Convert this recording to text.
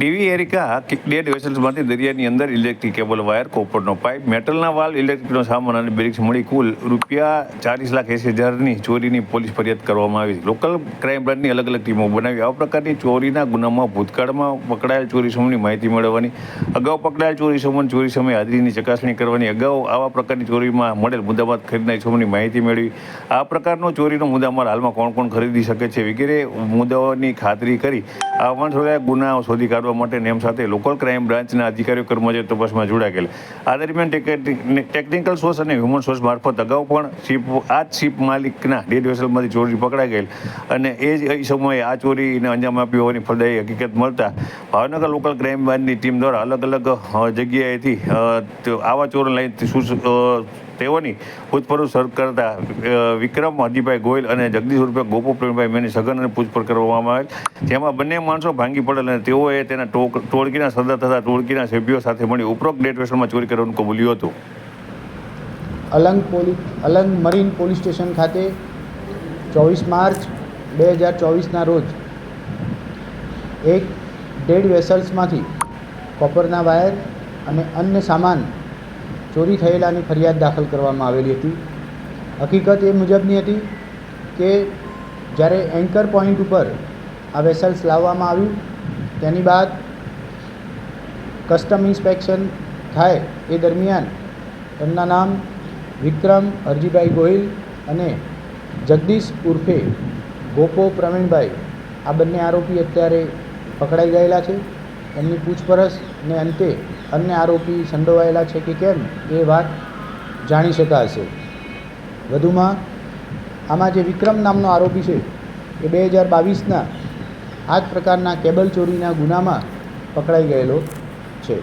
ડીવી areca dead વેસલ્સમાંથી દરિયાની અંદર ઇલેક્ટ્રિક કેબલ, વાયર, કોપરનો પાઇપ, મેટલના વાલ, ઇલેક્ટ્રિકનો સામાન અને બ્રિક્સ મળી કુલ રૂપિયા ચાલીસ લાખ એંસી હજારની ચોરીની પોલીસ ફરિયાદ કરવામાં આવી લોકલ ક્રાઇમ બ્રાન્ચની અલગ અલગ ટીમો બનાવી આ પ્રકારની ચોરીના ગુનામાં ભૂતકાળમાં પકડાયેલ ચોરી સમૂહની માહિતી મેળવવાની, અગાઉ પકડાયેલ ચોરી સમૂહ ચોરી સમયે હાજરીની ચકાસણી કરવાની, અગાઉ આવા પ્રકારની ચોરીમાં મળેલ મુદ્દામાલ ખરીદનારી સમૂહની માહિતી મેળવી. આ પ્રકારનો ચોરીનો મુદ્દામાલ હાલમાં કોણ કોણ ખરીદી શકે છે વગેરે મુદ્દાઓની ખાતરી કરી આ વંશવડાય ગુનાઓ શોધી કાઢવા માટે નેમ સાથે લોકલ ક્રાઇમ બ્રાન્ચના અધિકારીઓ કર્મચારીઓ તપાસમાં જોડાયા ગયેલા. આ દરમિયાન ટેક- ટેકનિકલ સોર્સ અને હ્યુમન સોર્સ મારફત અગાઉ પણ શિપ આ જ શિપ માલિકના ડેડ વેસલમાંથી ચોરી પકડાઈ ગયેલ. અને એ જ સમયે આ ચોરીને અંજામ આપ્યો હોવાની ફળદાયી હકીકત મળતા ભાવનગર લોકલ ક્રાઇમ બ્રાન્ચની ટીમ દ્વારા અલગ અલગ જગ્યાએથી આવા ચોર લઈ તેઓની પૂછપરછ કરતા વિક્રમ હરજીભાઈ ગોયલ અને જગદીશ રૂપે ગોપુ પ્રેમભાઈ મેની સઘન અને પૂછપરછ કરવામાં આવેલ. જેમાં બંને માણસો ભાંગી પડેલ અને તેઓએ તેના ટોળકીના સરદાર તથા ટોળકીના સભ્યો સાથે મળી ઉપરોક્ત ડેટ વેસલમાં ચોરી કરવાનું કબૂલ્યું હતું. Alang police Alang marine police station ખાતે ચોવીસ માર્ચ બે હજાર ચોવીસના રોજ એક ડેડ વેસલ્સમાંથી કોપરના વાયર અને અન્ય સામાન ચોરી થયેલાની ફરિયાદ દાખલ કરવામાં આવેલી હતી. હકીકત એ મુજબની હતી કે જ્યારે એન્કર પોઈન્ટ ઉપર આ વેસલ્સ લાવવામાં આવ્યું, તેની બાદ કસ્ટમ ઇન્સ્પેક્શન થાય એ દરમિયાન એમના નામ વિક્રમ અરજીભાઈ ગોહિલ અને જગદીશ ઉર્ફે ગોપો પ્રવીણભાઈ આ બંને આરોપી અત્યારે પકડાઈ ગયેલા છે. એમની પૂછપરછ ને અંતે અન્ય આરોપી સંડોવાયેલા છે કે કેમ એ વાત જાણી શકાશે. વધુમાં, આમાં જે વિક્રમ નામનો આરોપી છે, એ બે હજાર બાવીસના આ જ પ્રકારના કેબલ ચોરીના ગુનામાં પકડાઈ ગયેલો છે.